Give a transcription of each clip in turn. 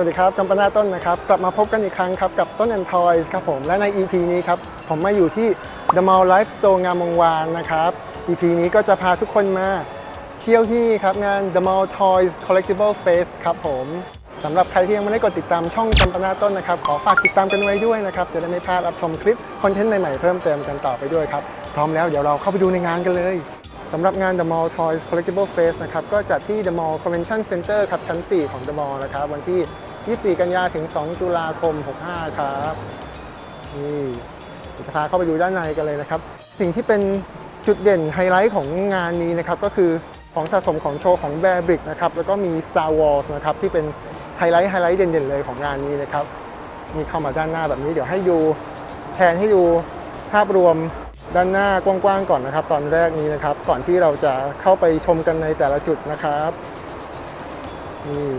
วัสดีครับกัมปนาต้นนะครับ กลับมาพบกันอีกครั้งครับ กับต้น and Toys ครับผม และใน EP นี้ครับ ผมมาอยู่ที่ The Mall Life Store งามวงวานนะครับ EP นี้ก็จะพาทุกคนมาเที่ยวที่นี่ครับ งาน The Mall Toys Collectible Fest ครับผมสำหรับใครที่ยังไม่ได้กดติดตามช่องกัมปนาต้นนะครับ ขอฝากติดตามกันไว้ด้วยนะครับ จะได้ไม่พลาดรับชมคลิปคอนเทนต์ใหม่ๆเพิ่มเติมกันต่อไปด้วยครับพร้อมแล้วเดี๋ยวเราเข้าไปดูในงานกันเลยสำหรับงาน The Mall Toys Collectible Fest นะครับ ก็จัดที่ The Mall Convention Center ครับชั้น 4 ของ The Mall นะครับ วันที่ 24 กันยาถึง 2 ตุลาคม 65 ครับนี่จะพาเข้าไปดูด้านในกันเลยนะครับ สิ่งที่เป็นจุดเด่นไฮไลท์ของงานนี้นะครับก็คือของสะสมของโชว์ของ Bear Brick นะครับแล้วก็มี Star Wars นะครับที่เป็นไฮไลท์ไฮไลท์เด่นๆเลยของงานนี้นะครับนี่เข้ามาด้านหน้าแบบนี้เดี๋ยวให้ดูแทนให้ดูภาพรวมด้านหน้ากว้างๆก่อนนะครับ ตอนแรกนี้นะครับ ก่อนที่เราจะเข้าไปชมกันในแต่ละจุดนะครับนี่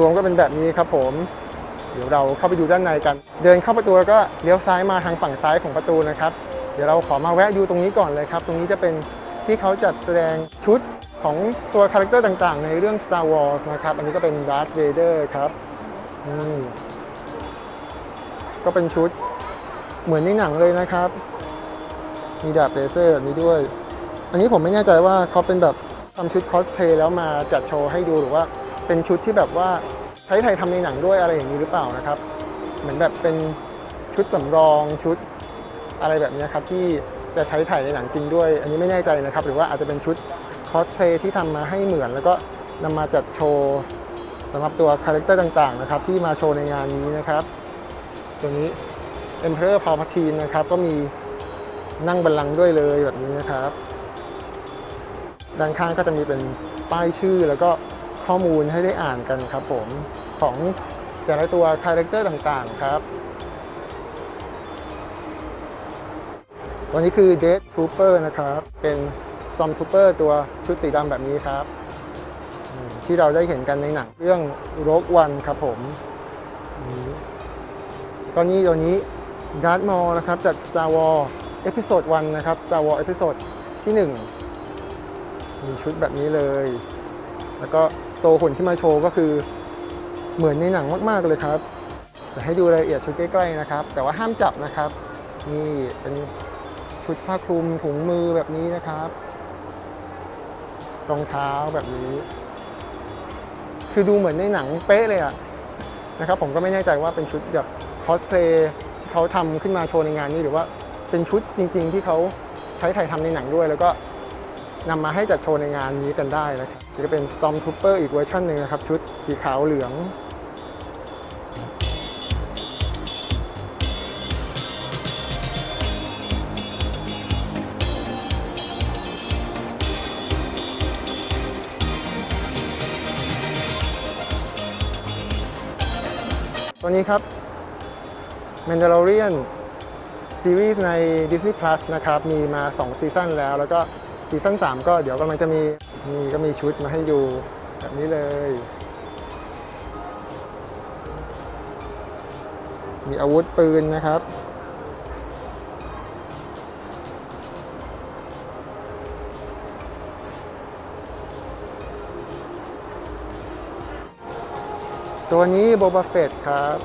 รวมๆก็เป็นแบบนี้ครับผมเดี๋ยวเราเข้าไปดูด้านในกัน เดินเข้าประตูแล้วก็เลี้ยวซ้ายมาทางฝั่งซ้ายของประตูนะครับ เดี๋ยวเราขอมาแวะดูตรงนี้ก่อนเลยครับ ตรงนี้จะเป็นที่เขาจัดแสดงชุดของตัวคาแรคเตอร์ต่างๆ ในเรื่อง Star Wars นะครับ อันนี้ก็เป็น Darth Vader ครับนี่ก็เป็นชุดเหมือนในหนังเลยนะครับ มีดาบเลเซอร์แบบนี้ด้วย อันนี้ผมไม่แน่ใจว่าเขาเป็นแบบทำชุดคอสเพลย์แล้วมาจัดโชว์ให้ดูหรือว่า เป็นชุดที่แบบว่าใช้ไทยทำในหนังด้วยอะไรอย่างนี้หรือเปล่านะครับ เหมือนแบบเป็นชุดสำรองชุดอะไรแบบนี้ครับที่จะใช้ถ่ายในหนังจริงด้วย อันนี้ไม่แน่ใจนะครับ หรือว่าอาจจะเป็นชุดคอสเพลย์ที่ทำมาให้เหมือน แล้วก็นำมาจัดโชว์สำหรับตัวคาแรคเตอร์ต่างๆนะครับที่มาโชว์ในงานนี้นะครับ ตัวนี้ Emperor Palpatine นะครับก็มีนั่งบัลลังก์ด้วยเลยแบบนี้นะครับ ด้านข้างก็จะมีเป็นป้ายชื่อแล้วก็ ข้อมูลให้ได้อ่านกันครับผมของแต่ละตัวคาแรคเตอร์ต่างๆครับตัวนี้คือ Death Trooper นะครับ เป็น Stormtrooper ตัวชุดสีดำแบบนี้ครับ ที่เราได้เห็นกันในหนังเรื่อง Rogue One ครับผมอืมก็นี่ตัวนี้ Darth m a นะครับจาก Star Wars Episode 1นะครับ Star Wars Episode ที่ 1 มีชุดแบบนี้เลย แล้วก็ ตัวหุ่นที่มาโชว์ก็คือเหมือนในหนังมากๆเลยครับเดี๋ยวให้ดูรายละเอียดชุดใกล้ๆนะครับ แต่ว่าห้ามจับนะครับนี่เป็นชุดผ้าคลุมถุงมือแบบนี้นะครับรองเท้าแบบนี้ คือดูเหมือนในหนังเป๊ะเลยอะนะครับ ผมก็ไม่แน่ใจว่าเป็นชุดแบบคอสเพลย์ที่เขาทำขึ้นมาโชว์ในงานนี้หรือว่าเป็นชุดจริง ๆ ที่เขาใช้ถ่ายทำในหนังด้วย แล้วก็นำมาให้จัดโชว์ในงานนี้กันได้นะครับ จะเป็น Stormtrooper อีกเวอร์ชันหนึ่งนะครับ ชุดสีขาวเหลือง ตัวนี้ครับ Mandalorian ซีรีส์ใน Disney Plus นะครับ มีมา 2 ซีซั่นแล้ว แล้วก็ซีซั่น3 ก็เดี๋ยวกำลังจะมี มีก็มีชุดมาให้ดูแบบนี้เลย มีอาวุธปืนนะครับ ตัวนี้โบบาเฟตครับ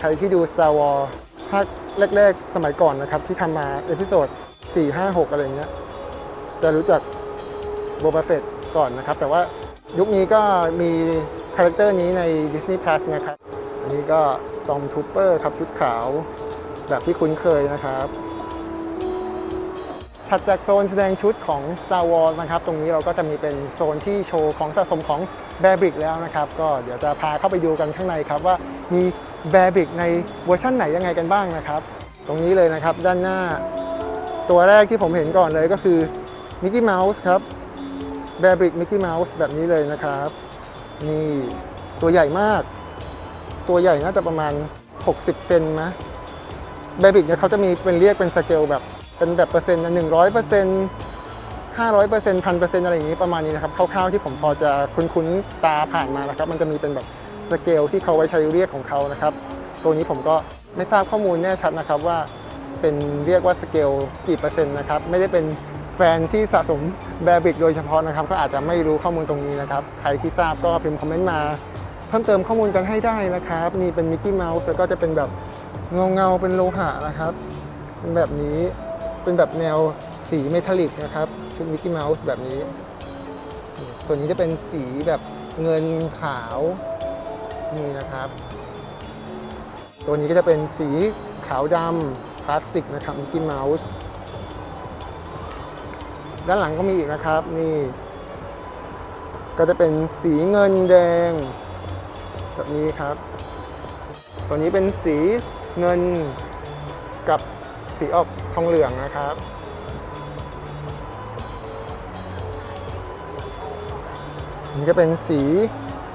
ใครที่ดู Star Wars ภาคแรกๆ สมัยก่อนนะครับ ที่ทำมาเอพิโซด4 5 6 อะไรเงี้ย จะรู้จักโบบาเฟตก่อนนะครับ แต่ว่ายุคนี้ก็มีคาแรคเตอร์นี้ใน Disney Plus นะครับ อันนี้ก็ Stormtrooper ครับชุดขาวแบบที่คุ้นเคยนะครับ ถัดจากโซนแสดงชุดของ Star Wars นะครับ ตรงนี้เราก็จะมีเป็นโซนที่โชว์ของสะสมของ b e a r b r i c แล้วนะครับ ก็เดี๋ยวจะพาเข้าไปดูกันข้างในครับว่ามี b e a r b r i c ในเวอร์ชั่นไหนยังไงกันบ้างนะครับ ตรงนี้เลยนะครับด้านหน้าตัวแรกที่ผมเห็นก่อนเลยก็คือ Mickey Mouse ครับ b e a r b r i c k Mickey Mouse แบบนี้เลยนะครับ นี่ตัวใหญ่มาก ตัวใหญ่น่าจะประมาณ 60 เซนนะแบบิกเนี่ยเขาจะมีเป็นเรียกเป็นสเกลแบบ เป็นแบบเปอร์เซ็นต์หนึ่งร้อยเปอร์เซ็นต์ห้าร้อยเปอร์เซ็นต์พันเปอร์เซ็นต์อะไรอย่างนี้ประมาณนี้นะครับคร่าวๆที่ผมพอจะคุ้นๆตาผ่านมานะครับ มันจะมีเป็นแบบสเกลที่เขาไว้ใช้เรียกของเขานะครับ ตัวนี้ผมก็ไม่ทราบข้อมูลแน่ชัดนะครับว่าเป็นเรียกว่าสเกลกี่เปอร์เซ็นต์นะครับ ไม่ได้เป็น ฟนที่สะสมแบบิกโดยเฉพาะนะครับ ก็อาจจะไม่รู้ข้อมูลตรงนี้นะครับ ใครที่ทราบก็พิมพ์คอมเมนต์มา เพิ่มเติมข้อมูลกันให้ได้นะครับ นี่เป็นมิกกี้เมาส์แล้วก็จะเป็นแบบเงาเงาเป็นโลหะนะครับเป็นแบบนี้เป็นแบบแนวสีเมทัลลิกนะครับชุดมิกกี้เมาส์แบบนี้ ส่วนนี้จะเป็นสีแบบเงินขาวนี่นะครับ ตัวนี้ก็จะเป็นสีขาวดำพลาสติกนะครับมิกกี้เมาส์ ด้านหลังก็มีอีกนะครับ นี่ ก็จะเป็นสีเงินแดง แบบนี้ครับ ตัวนี้เป็นสีเงินกับสีออกทองเหลืองนะครับ นี่จะเป็นสี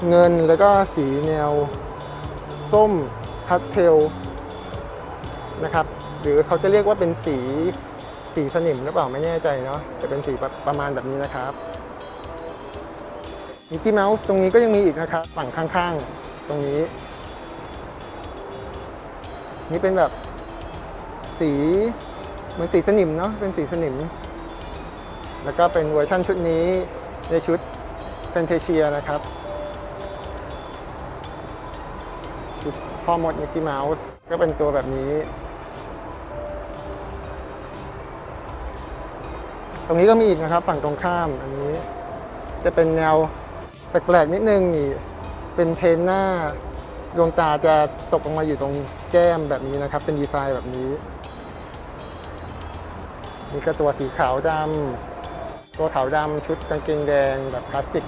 เงินแล้วก็สีแนว ส้มพาสเทลนะครับ หรือเขาจะเรียกว่าเป็นสี สีสนิมหรือเปล่าไม่แน่ใจเนาะจะเป็นสีประประมาณแบบนี้นะครับมิกกี้เมาส์ตรงนี้ก็ยังมีอีกนะครับ ฝั่งข้างๆ ตรงนี้ นี่เป็นแบบสีเหมือนสีสนิมเนาะเป็นสีสนิม แล้วก็เป็นเวอร์ชั่นชุดนี้ในชุดแฟนเทเชียนะครับ ชุดพ่อมดมิกกี้เมาส์ก็เป็นตัวแบบนี้ ตรงนี้ก็มีอีกนะครับ ฝั่งตรงข้ามอันนี้ จะเป็นแนวแปลกๆนิดนึงนี่เป็นเพนหน้าดวงตาจะตกลงมาอยู่ตรงแก้มแบบนี้นะครับ เป็นดีไซน์แบบนี้ นี่ก็ตัวสีขาวดำตัวขาวดำชุดกางเกงแดงแบบคลาสสิก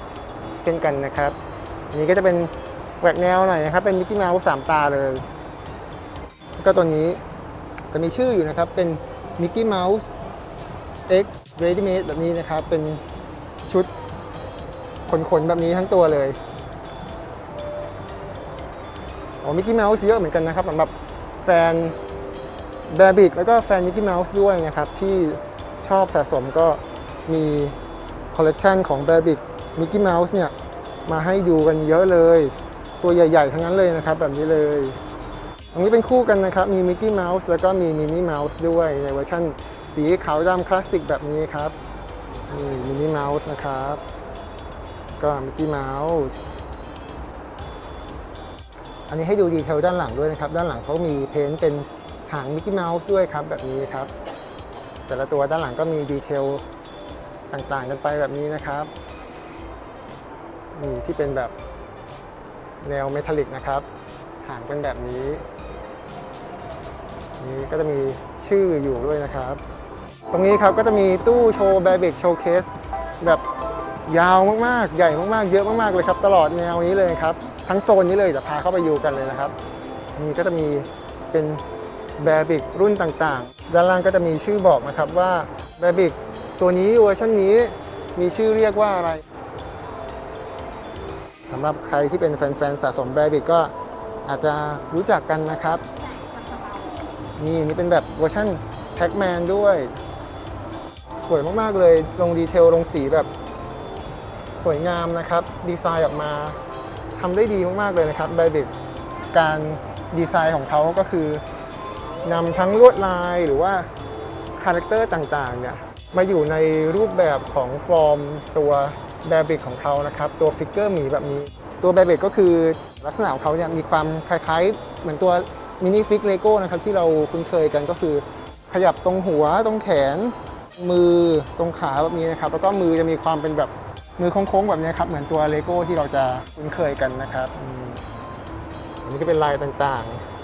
เช่นกันนะครับอันนี้ก็จะเป็นแหวกแนวหน่อยนะครับ เป็นมิกกี้เมาส์สามตาเลย ก็ตัวนี้จะมีชื่ออยู่นะครับเป็นมิกกี้เมาส์ X Ready Made แบบนี้นะครับ เป็นชุดขนๆ แบบนี้ทั้งตัวเลยโอ้มิกกี้เมาส์เยอะเหมือนกันนะครับสำหรับแฟนแบบิกแล้วก็แฟนมิกกี้เมาส์ด้วยนะครับ ที่ชอบสะสมก็มีคอลเลกชันของ b บ b i c Mickey Mouse เนี่ยมาให้ดูกันเยอะเลย ตัวใหญ่ๆ ทั้งนั้นเลยนะครับ แบบนี้เลย ตรงนี้เป็นคู่กันนะครับ มี Mickey Mouse แล้วก็มี Minnie Mouse ด้วยในเวอร์ชัน สีขาวดำคลาสสิกแบบนี้ครับนี่ Minnie Mouse นะครับ ก็ Mickey Mouse อันนี้ให้ดูดีเทลด้านหลังด้วยนะครับ ด้านหลังเขามีเพ้นท์เป็นหาง Mickey Mouse ด้วยครับแบบนี้ครับ แต่ละตัวด้านหลังก็มีดีเทลต่างๆกันไปแบบนี้นะครับนี่ที่เป็นแบบแนวเมทัลลิกนะครับ หางเป็นแบบนี้ นี่ก็จะมีชื่ออยู่ด้วยนะครับ ตรงนี้ครับก็จะมีตู้โชว์แบบิกโชว์เคสแบบยาวมากๆ ใหญ่มากๆ เยอะมากๆ เลยครับ ตลอดแนวนี้เลยครับ ทั้งโซนนี้เลยจะพาเข้าไปดูกันเลยนะครับ นี่ก็จะมีเป็นแบบิกรุ่นต่างๆ ด้านล่างก็จะมีชื่อบอกนะครับว่าแบบิกตัวนี้เวอร์ชันนี้มีชื่อเรียกว่าอะไรสำหรับใครที่เป็นแฟนๆ สะสมแบบิกก็อาจจะรู้จักกันนะครับ นี่นี่เป็นแบบเวอร์ชันแท็กแมนด้วย สวยมากๆเลย ลงดีเทลลงสีแบบสวยงามนะครับ ดีไซน์ออกมาทำได้ดีมากๆเลยนะครับแบบิกการดีไซน์ของเขาก็คือนำทั้งลวดลายหรือว่าคาแรคเตอร์ต่างๆเนี่ยมาอยู่ในรูปแบบของฟอร์มตัวแบบิกของเขานะครับ ตัวฟิกเกอร์หมีแบบนี้ ตัวแบบิกก็คือลักษณะของเขาเนี่ยมีความคล้ายๆ เหมือนตัวมินิฟิกเลโก้นะครับที่เราคุ้นเคยกันก็คือ ขยับตรงหัวตรงแขน มือตรงขาแบบนี้นะครับ แล้วก็มือจะมีความเป็นแบบมือโค้งๆแบบนี้ครับเหมือนตัวเลโก้ที่เราจะคุ้นเคยกันนะครับอันนี้ก็เป็นลายต่างๆ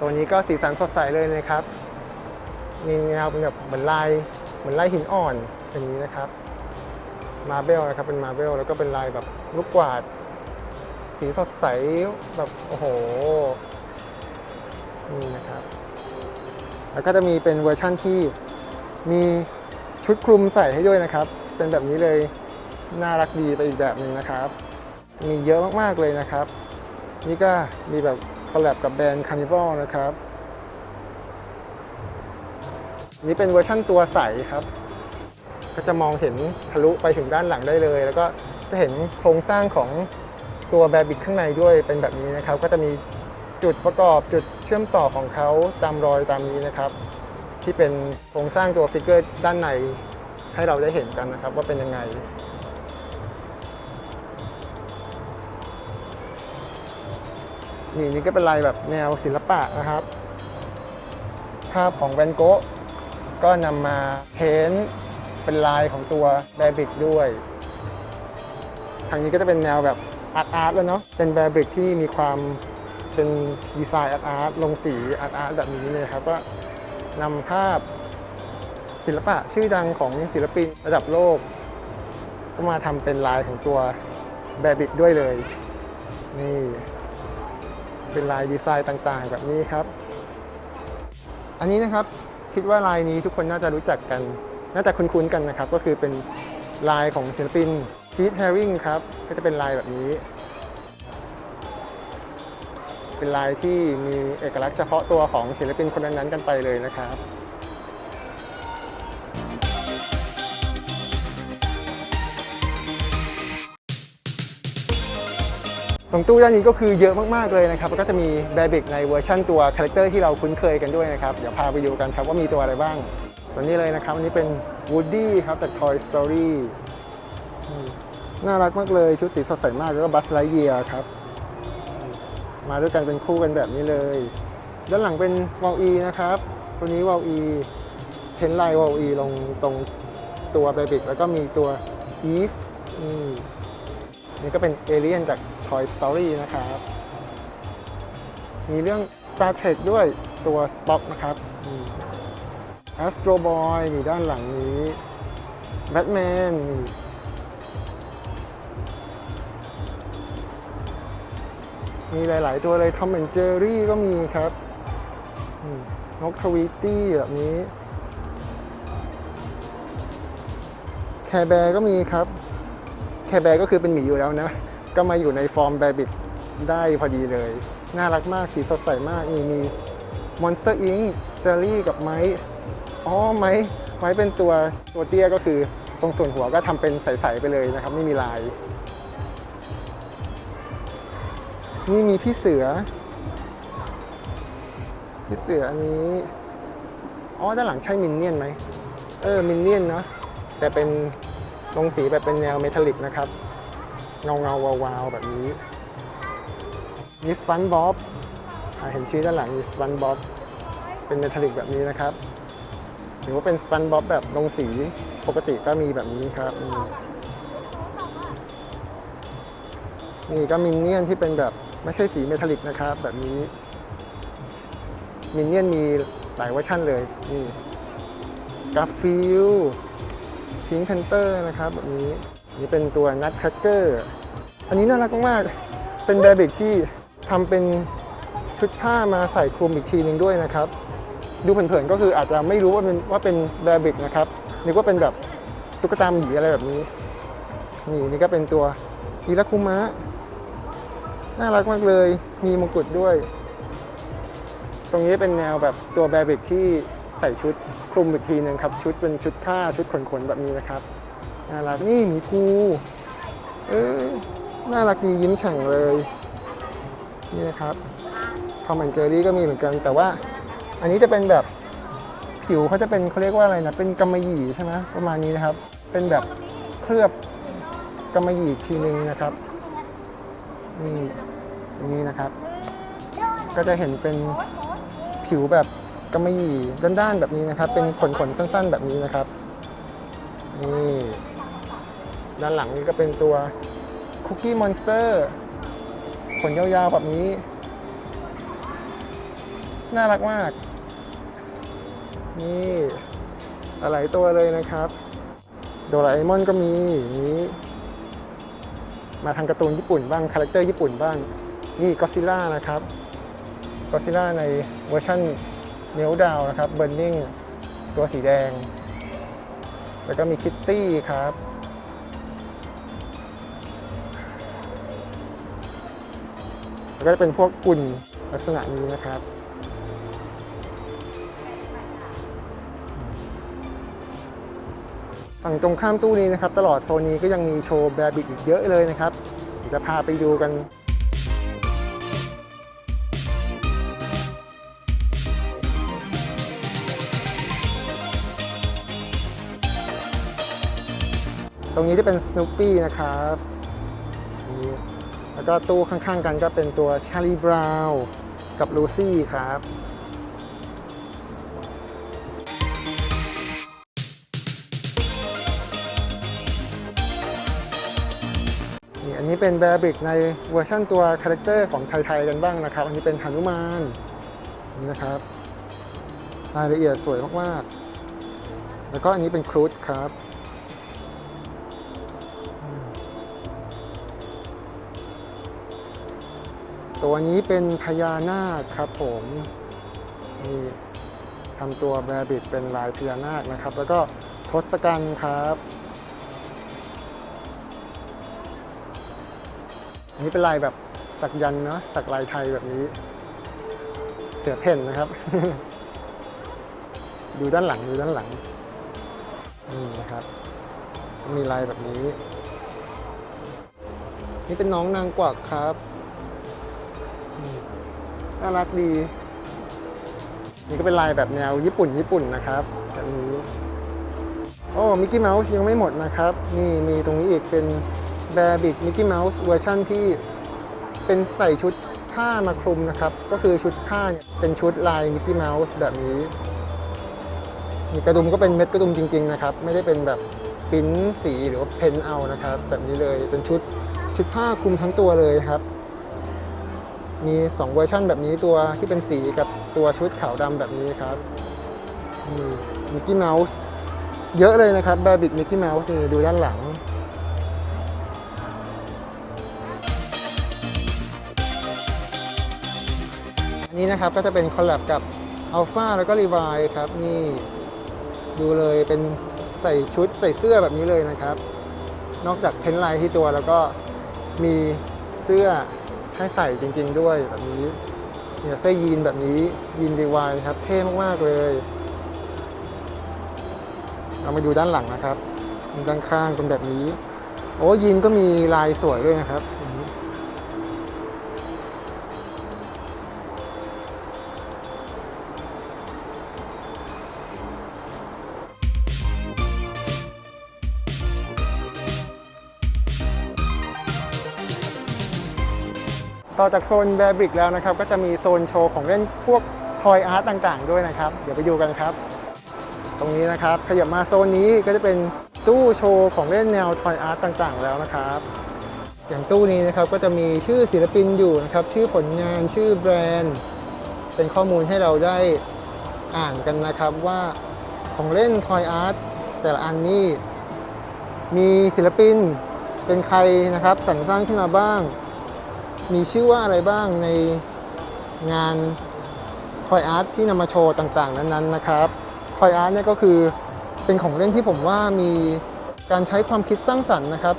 ตัวนี้ก็สีสันสดใสเลยนะครับมีแนวเป็นแบบเหมือนลายเหมือนลายหินอ่อนอย่างนี้นะครับ มาเบลนะครับเป็นมาเบลแล้วก็เป็นลายแบบลูกกวาด สีสดใสแบบโอ้โห นี่นะครับ แล้วก็จะมีเป็นเวอร์ชั่นที่มีชุดคลุมใส่ให้ด้วยนะครับ เป็นแบบนี้เลยน่ารักดีไปอีกแบบหนึ่งนะครับ มีเยอะมากๆเลยนะครับ นี่ก็มีแบบคอลแลบกับแบรนด์ Carnival นะครับ นี่เป็นเวอร์ชั่นตัวใสครับ ก็จะมองเห็นทะลุไปถึงด้านหลังได้เลย แล้วก็จะเห็นโครงสร้างของตัวแบบิกข้างในด้วยเป็นแบบนี้นะครับ ก็จะมีจุดประกอบจุด ชชื่อมต่อของเขาตามรอยตามนี้นะครับ ที่เป็นโครงสร้างตัวฟิกเกอร์ด้านในให้เราได้เห็นกันนะครับ ว่าเป็นยังไง นี่นี่ก็เป็นลายแบบแนวศิลปะนะครับ ภาพของแวนโกะก็นำมาเพ้นเป็นลายของตัวแบบิกด้วย ทางนี้ก็จะเป็นแนวแบบอาร์ตอาร์ตแล้วเนาะเป็นแบบิกที่มีความ เป็นดีไซน์อาร์ตอาร์ตลงสีอาร์ตอาร์ตแบบนี้เลยครับก็นำภาพศิลปะชื่อดังของศิลปินระดับโลก ก็มาทำเป็นลายของตัวแบบิกด้วยเลย นี่ เป็นลายดีไซน์ต่างๆ แบบนี้ครับ อันนี้นะครับคิดว่าลายนี้ทุกคนน่าจะรู้จักกัน น่าจะคุ้นๆกันนะครับ ก็คือเป็นลายของศิลปินคีธแฮริงครับ ก็จะเป็นลายแบบนี้ เป็นลายที่มีเอกลักษณ์เฉพาะตัวของศิลปินคนนั้นๆกันไปเลยนะครับตรงตู้ด้านนี้ก็คือเยอะมาก ๆ เลยนะครับ แล้วก็จะมีแบบิกในเวอร์ชั่นตัวคาแรคเตอร์ที่เราคุ้นเคยกันด้วยนะครับ เดี๋ยวพาไปดูกันครับว่ามีตัวอะไรบ้าง ตัวนี้เลยนะครับ อันนี้เป็น Woody ครับจาก Toy Story น่ารักมากเลยชุดสีสดใสมาก แล้วก็ Buzz Lightyear ครับ มาด้วยกันเป็นคู่กันแบบนี้เลย ด้านหลังเป็น w a l e นะครับ ตัวนี้ w a l e เพ้นลาย w a l e ลงตรงตัวแบบิกแล้วก็มีตัวอืมนี่ก็เป็นเอเลี่ยนจาก Toy Story นะครับ มีเรื่อง Star Trek ด้วยตัว Spock นะครับอืม Astro Boy นี่ด้านหลังนี้ Batman นี่ มีหลาย ๆ ตัวเลย Tom and Jerry ก็มีครับนกทวีตี้แบบนี้แคร์แบร์ก็มีครับ แคร์แบร์ก็คือเป็นหมีอยู่แล้วนะ ก็มาอยู่ในฟอร์มแบบิ t ได้พอดีเลย น่ารักมากสีสดใสมากมีมี Monster Inc. เซอรี่กับไม้อ๋อไม้ไม้เป็นตัวตัวเตี้ยก็คือตรงส่วนหัวก็ทำเป็นใส ๆ ไปเลยนะครับ ไม่มีลาย นี่มีพี่เสือ พี่เสืออันนี้ อ๋อ ด้านหลังใช่มินเนี่ยนไหม เออ มินเนี่ยนเนาะ แต่เป็นลงสีแบบเป็นแนวเมทัลลิกนะครับ เงาเงาๆวาวแบบนี้มีสปันบ๊อบเห็นชื่อด้านหลังมีสปันบ๊อบ เป็นเมทัลลิกแบบนี้นะครับ หรือว่าเป็นสปันบ๊อบแบบลงสีปกติก็มีแบบนี้ครับนี่นี่ก็มินเนี่ยนที่เป็นแบบ ไม่ใช่สีเมทัลลิกนะครับแบบนี้มินเนี่ยนมีหลายเวอร์ชันเลยนี่กาฟิลพิงค์แพนเตอร์นะครับแบบนี้นี่เป็นตัวนัทแครกเกอร์อันนี้น่ารักมากๆเป็นแบบิกที่ทำเป็นชุดผ้ามาใส่คลุมอีกทีหนึ่งด้วยนะครับ ดูเผินๆก็คืออาจจะไม่รู้ว่าเป็นว่าเป็นแบบิกนะครับนึกว่าเป็นแบบตุ๊กตาหมีอะไรแบบนี้ นี่นี่ก็เป็นตัวอีราคุมะ น่ารักมากเลย มีมงกุฎด้วย ตรงนี้เป็นแนวแบบตัวแบบิกที่ใส่ชุดคลุมอีกทีหนึ่งครับ ชุดเป็นชุดผ้าชุดขนๆแบบนี้นะครับ น่ารักนี่หมีภูเออน่ารักดียิ้มแฉ่งเลย นี่นะครับทอมแอนเจอรี่ก็มีเหมือนกัน แต่ว่าอันนี้จะเป็นแบบผิวเขาจะเป็นเขาเรียกว่าอะไรนะ เป็นกำมะหยี่ใช่ไหมประมาณนี้นะครับ เป็นแบบเคลือบกำมะหยี่ทีหนึ่งนะครับ นี่อย่างนี้นะครับ ก็จะเห็นเป็นผิวแบบกำมะหยี่ด้านๆแบบนี้นะครับ เป็นขนๆสั้น ๆ แบบนี้นะครับนี่ด้านหลังนี้ก็เป็นตัวคุกกี้มอนสเตอร์ขนยาวๆแบบนี้ น่ารักมาก นี่หลายตัวเลยนะครับ โดราเอมอนก็มีอย่างนี้ มาทางการ์ตูนญี่ปุ่นบ้างคาแรคเตอร์ญี่ปุ่นบ้าง นี่ก็ซิล่านะครับก็ซิล่าในเวอร์ชันเมลดาวนะครับเบิร์นิงตัวสีแดง แล้วก็มีคิตตี้ครับ แล้วก็จะเป็นพวกกุ่นลักษณะนี้นะครับ ฝั่งตรงข้ามตู้นี้นะครับ ตลอดโซนนี้ก็ยังมีโชว์แบบิกอีกเยอะเลยนะครับจะพาไปดูกันตรงนี้จะเป็นสโนวี่นะครับนี่แล้วก็ตู้ข้างๆกันก็เป็นตัวชาร์ลีบราวน์กับลูซี่ครับ นี่อันนี้เป็นแบรบริกในเวอร์ชันตัวคาแรคเตอร์ของไทยๆกันบ้างนะครับ อันนี้เป็นหนุมานนี่นะครับรายละเอียดสวยมากๆ แล้วก็อันนี้เป็นครูดครับตัวนี้เป็นพญานาคครับผมนี่ทำตัวแบบริกเป็นลายพญานาคนะครับ แล้วก็ทศกัณฐ์ครับ อันนี้เป็นลายแบบสักยันเนาะสักลายไทยแบบนี้ เสือเพ่นนะครับ ดูด้านหลังดูด้านหลังนี่นะครับ มีลายแบบนี้ นี่เป็นน้องนางกวักครับน่ารักดี นี่ก็เป็นลายแบบแนวญี่ปุ่นญี่ปุ่นนะครับแบบนี้โอ้มิกกี้เมาส์ยังไม่หมดนะครับ นี่มีตรงนี้อีกเป็น แบบิกมิกกี้เมาส์เวอร์ชั่นที่เป็นใส่ชุดผ้ามาคลุมนะครับ ก็คือชุดผ้าเนี่ยเป็นชุดลายมิกกี้เมาส์แบบนี้นี่กระดุมก็เป็นเม็ดกระดุมจริง ๆ นะครับ ไม่ได้เป็นแบบปิ้นสีหรือว่าเพนเอานะครับ แบบนี้เลยเป็นชุดชุดผ้าคลุมทั้งตัวเลยครับ มี 2 เวอร์ชันแบบนี้ตัวที่เป็นสีกับตัวชุดขาวดำแบบนี้ครับมิกกี้เมาส์เยอะเลยนะครับแบบิกมิกกี้เมาส์นี่ดูด้านหลัง นนี้นะครับก็จะเป็นคอลแลบกับ Alpha แล้วก็ Levi ครับ นี่ดูเลยเป็นใส่ชุดใส่เสื้อแบบนี้เลยนะครับ นอกจากเทนไลน์ที่ตัวแล้วก็มีเสื้อให้ใส่จริง ๆ ด้วยแบบนี้เนี่ยเสื้อยีนแบบนี้ยีน Levi ครับ เท่มาก ๆ เลย เรามาดูด้านหลังนะครับ ด้านข้างเป็นแบบนี้ โอ้ยีนก็มีลายสวยด้วยนะครับ ต่อจากโซนแบบริกแล้วนะครับก็จะมีโซนโชว์ของเล่นพวกทอยอาร์ตต่างๆ ด้วยนะครับ เดี๋ยวไปดูกันครับ ตรงนี้นะครับขยับมาโซนนี้ก็จะเป็นตู้โชว์ของเล่นแนวทอยอาร์ตต่างๆ แล้วนะครับอย่างตู้นี้นะครับก็จะมีชื่อศิลปินอยู่นะครับชื่อผลงานชื่อแบรนด์ เป็นข้อมูลให้เราได้อ่านกันนะครับว่าของเล่นทอยอาร์ตแต่ละอันนี้มีศิลปินเป็นใครนะครับสรรสร้างขึ้นมาบ้าง มีชื่อว่าอะไรบ้างในงานทอยอาร์ตที่นำมาโชว์ต่างๆ นั้นๆนะครับทอยอาร์ตเนี่ยก็คือเป็นของเล่นที่ผมว่ามีการใช้ความคิดสร้างสรรค์นะครับ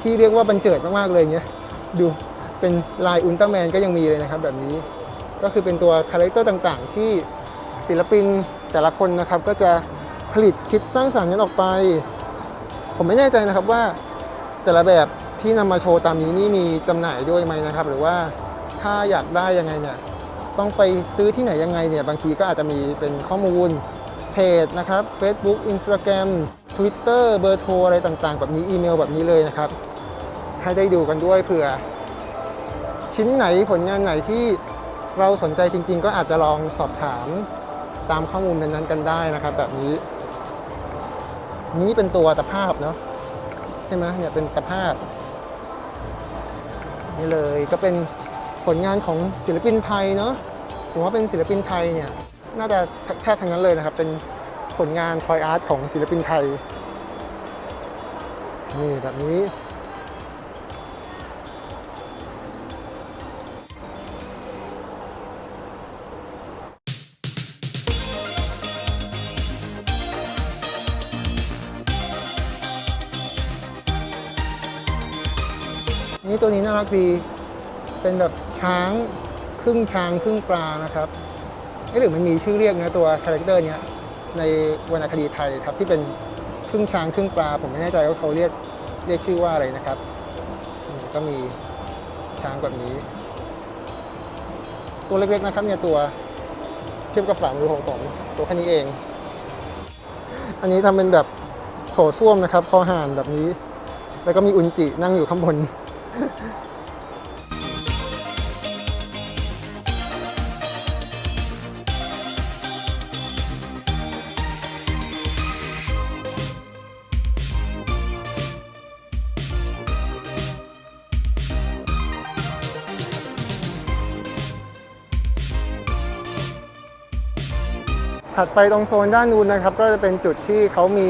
ที่เรียกว่าบันเจิดมากๆเลยเนี่ยดูเป็นลายอุลตร้าแมนก็ยังมีเลยนะครับแบบนี้ก็คือเป็นตัวคาแรคเตอร์ต่างๆ ที่ศิลปินแต่ละคนนะครับก็จะผลิตคิดสร้างสรรค์กันออกไป ผมไม่แน่ใจนะครับว่าแต่ละแบบ ที่นำมาโชว์ตามนี้นี่มีจำหน่ายด้วยไหมนะครับ หรือว่าถ้าอยากได้ยังไงเนี่ยต้องไปซื้อที่ไหนยังไงเนี่ยบางทีก็อาจจะมีเป็นข้อมูลเพจนะครับ Facebook Instagram Twitter เบอร์โทรอะไรต่างๆ แบบนี้อีเมลแบบนี้เลยนะครับ ให้ได้ดูกันด้วยเผื่อ ชิ้นไหนผลงานไหนที่เราสนใจจริง ๆ ก็อาจจะลองสอบถามตามข้อมูลนั้นๆกันได้นะครับ แบบนี้ นี่เป็นตัวตะภาพเนาะใช่ไหมเนี่ยเป็นตะภาพ นี่เลยก็เป็นผลงานของศิลปินไทยเนาะผมว่าเป็นศิลปินไทยเนี่ยน่าจะแทบทั้งนั้นเลยนะครับ เป็นผลงานทอยอาร์ตของศิลปินไทย นี่แบบนี้ ตัวนี้น่ารักดี เป็นแบบช้างครึ่งช้างครึ่งปลานะครับเอ๊ะหรือมันมีชื่อเรียกนะตัวคาแรคเตอร์เนี้ยในวรรณคดีไทยครับที่เป็นครึ่งช้างครึ่งปลา ผมไม่แน่ใจว่าเขาเรียกเรียกชื่อว่าอะไรนะครับ ก็มีช้างแบบนี้ ตัวเล็กๆนะครับเนี่ยตัวเทียบกับฝ่ามือของผมตัวแค่นี้เอง อันนี้ทำเป็นแบบโถส้วมนะครับคอห่านแบบนี้ แล้วก็มีอุนจินั่งอยู่ข้างบน ถัดไปตรงโซนด้านนู้นนะครับ ก็จะเป็นจุดที่เขามี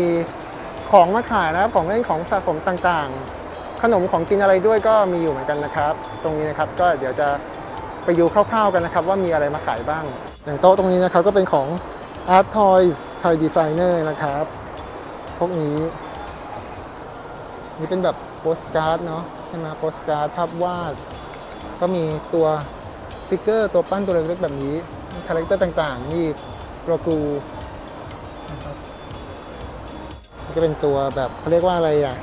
ของมาขายนะครับ ของเล่นของสะสมต่างๆ ขนมของกินอะไรด้วยก็มีอยู่เหมือนกันนะครับ ตรงนี้นะครับก็เดี๋ยวจะไปดูคร่าวๆกันนะครับ ว่ามีอะไรมาขายบ้าง อย่างโต๊ะตรงนี้นะครับก็เป็นของ Art Toys Thai Designer นะครับ พวกนี้ นี่เป็นแบบโปสการ์ดเนาะใช่ไหมโปสการ์ดภาพวาด ก็มีตัวฟิกเกอร์ตัวปั้นตัวเล็กๆแบบนี้คาแรคเตอร์ต่างๆ นี่ตัวกรูนะครับจะเป็นตัวแบบเขาเรียกว่าอะไรอะ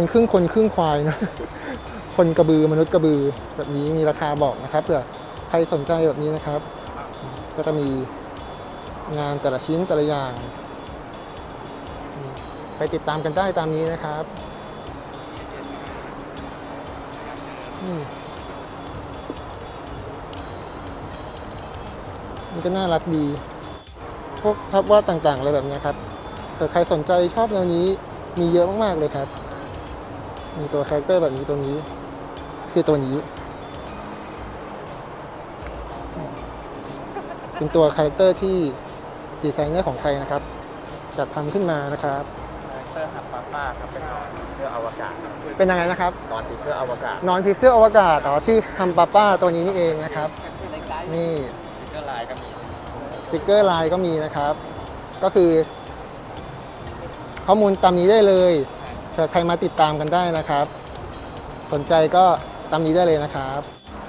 เป็นครึ่งคนครึ่งควายนะคนกระบือมนุษย์กระบือแบบนี้มีราคาบอกนะครับเผื่อใครสนใจแบบนี้นะครับ ก็จะมีงานแต่ละชิ้นแต่ละอย่าง ไปติดตามกันได้ตามนี้นะครับนี่ก็น่ารักดี พวกภาพวาดต่างๆอะไรแบบนี้ครับเผื่อใครสนใจชอบแนวนี้มีเยอะมากๆเลยครับ มีตัวคาแรคเตอร์แบบนี้ตัวนี้ คือตัวนี้ เป็นตัวคาแรคเตอร์ที่ดีไซเนอร์ของไทยนะครับ จัดทำขึ้นมานะครับ คาแรคเตอร์ฮับป้าป้าครับเป็นนอนผีเสื้ออวกาศเป็นยังไงนะครับ นอนผีเสื้ออวกาศนอนผีเสื้ออวกาศอ๋อชื่อฮัมปาป้าตัวนี้นี่เองนะครับ นี่สติ๊กเกอร์ลายก็มีสติกเกอร์ลายก็มีนะครับ ก็คือ ข้อมูลตามนี้ได้เลยเผื่อ ใครมาติดตามกันได้นะครับ สนใจก็ตามนี้ได้เลยนะครับ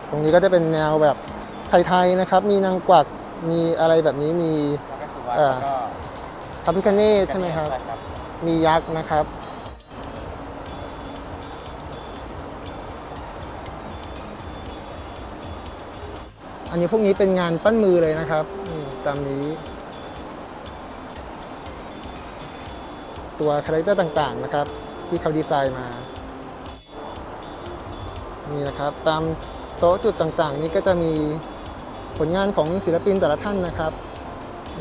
ตรงนี้ก็จะเป็นแนวแบบไทยๆนะครับ มีนางกวักมีอะไรแบบนี้มี แล้วก็สุวรรณเอ่อ แล้วก็พระพิคเนตใช่ไหมครับใช่ครับ มียักษ์นะครับ อันนี้พวกนี้เป็นงานปั้นมือเลยนะครับนี่ตามนี้ ตัวคาแรคเตอร์ต่างๆนะครับ ที่เขาดีไซน์มา นี่นะครับ ตามโต๊ะจุดต่างๆ นี้ก็จะมีผลงานของศิลปินแต่ละท่านนะครับ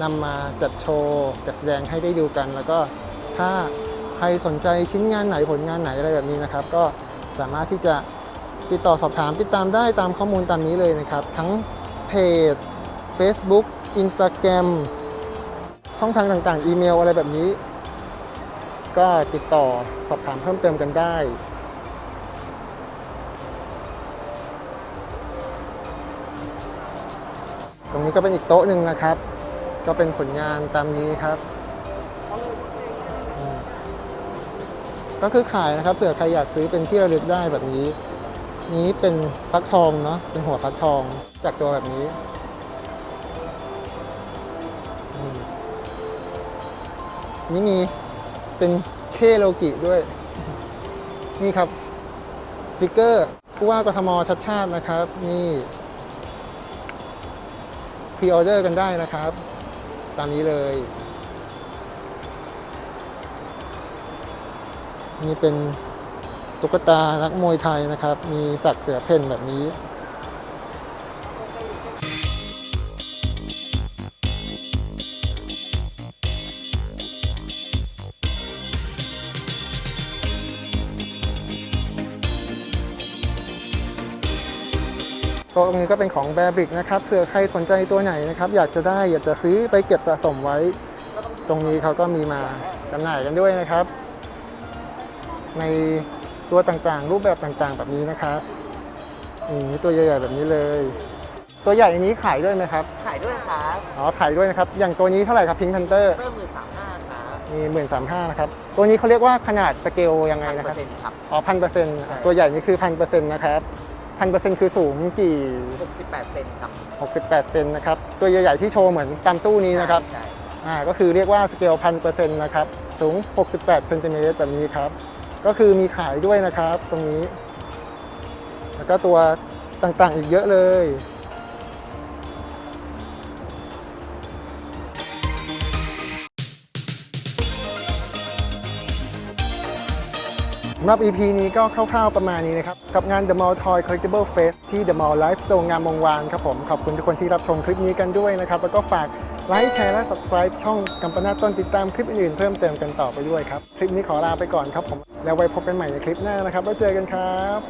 นำมาจัดโชว์จัดแสดงให้ได้ดูกัน แล้วก็ถ้าใครสนใจชิ้นงานไหนผลงานไหนอะไรแบบนี้นะครับ ก็สามารถที่จะติดต่อสอบถามติดตามได้ตามข้อมูลตามนี้เลยนะครับ ทั้งเพจ Facebook Instagram ช่องทางต่างๆ อีเมลอะไรแบบนี้ ก็ติดต่อสอบถามเพิ่มเติมกันได้ ตรงนี้ก็เป็นอีกโต๊ะหนึ่งนะครับ ก็เป็นผลงานตามนี้ครับ ก็คือขายนะครับเผื่อใครอยากซื้อเป็นที่ระลึกได้แบบนี้ นี้เป็นฟักทองเนาะเป็นหัวฟักทองจากตัวแบบนี้นี่มี เป็นเคโลกิด้วย นี่ครับฟิกเกอร์ผู้ว่ากทมชัดชาตินะครับ นี่พรีออเดอร์กันได้นะครับ ตามนี้เลย นี่เป็นตุ๊กตานักมวยไทยนะครับ มีสัตว์เสือเพ่นแบบนี้ ต๊ะตรงนี้ก็เป็นของแบรบริกนะครับเผื่อใครสนใจตัวไหนนะครับ อยากจะได้อยากจะซื้อไปเก็บสะสมไว้ ตรงนี้เขาก็มีมาจำหน่ายกันด้วยนะครับ ในตัวต่างๆ รูปแบบต่างๆ แบบนี้นะครับนี่ตัวใหญ่ๆแบบนี้เลย ตัวใหญ่อันนี้ขายด้วยไหมครับ ขายด้วยครับอ๋อขายด้วยนะครับ อย่างตัวนี้เท่าไหร่ครับพิงคันเตอร์เริ่มหมื่นสามห้าครับมีหมื่นสามห้านะครับ ตัวนี้เขาเรียกว่าขนาดสเกลยังไงพันนะเปคอรับร์เซ็นต์ครับอ๋อพันเปอร์เซ็นต์ตัวใหญ่นี่คือพันเปอร์เซ็นต์นะครับ พันเปอร์เซ็นต์คือสูงกี่หกสิบแปดเซนครับ68 เซนนะครับ ตัวใหญ่ๆที่โชว์เหมือนตามตู้นี้นะครับใช่อ่าก็คือเรียกว่าสเกลพันเปอร์เซ็นต์นะครับ สูง 68 เซนติเมตรแบบนี้ครับ ก็คือมีขายด้วยนะครับตรงนี้ แล้วก็ตัวต่างๆอีกเยอะเลย สำหรับ EP นี้ก็คร่าวๆประมาณนี้นะครับ กับงาน The Mall Toy Collectible Fest ที่ The Mall Live Store งามวงวานครับผม ขอบคุณทุกคนที่รับชมคลิปนี้กันด้วยนะครับ แล้วก็ฝากไลค์แชร์และ subscribe ช่องกัมปนาต้นติดตามคลิปอื่นๆเพิ่มเติมกันต่อไปด้วยครับ คลิปนี้ขอลาไปก่อนครับผม แล้วไว้พบกันใหม่ในคลิปหน้านะครับ แล้วเจอกันครับ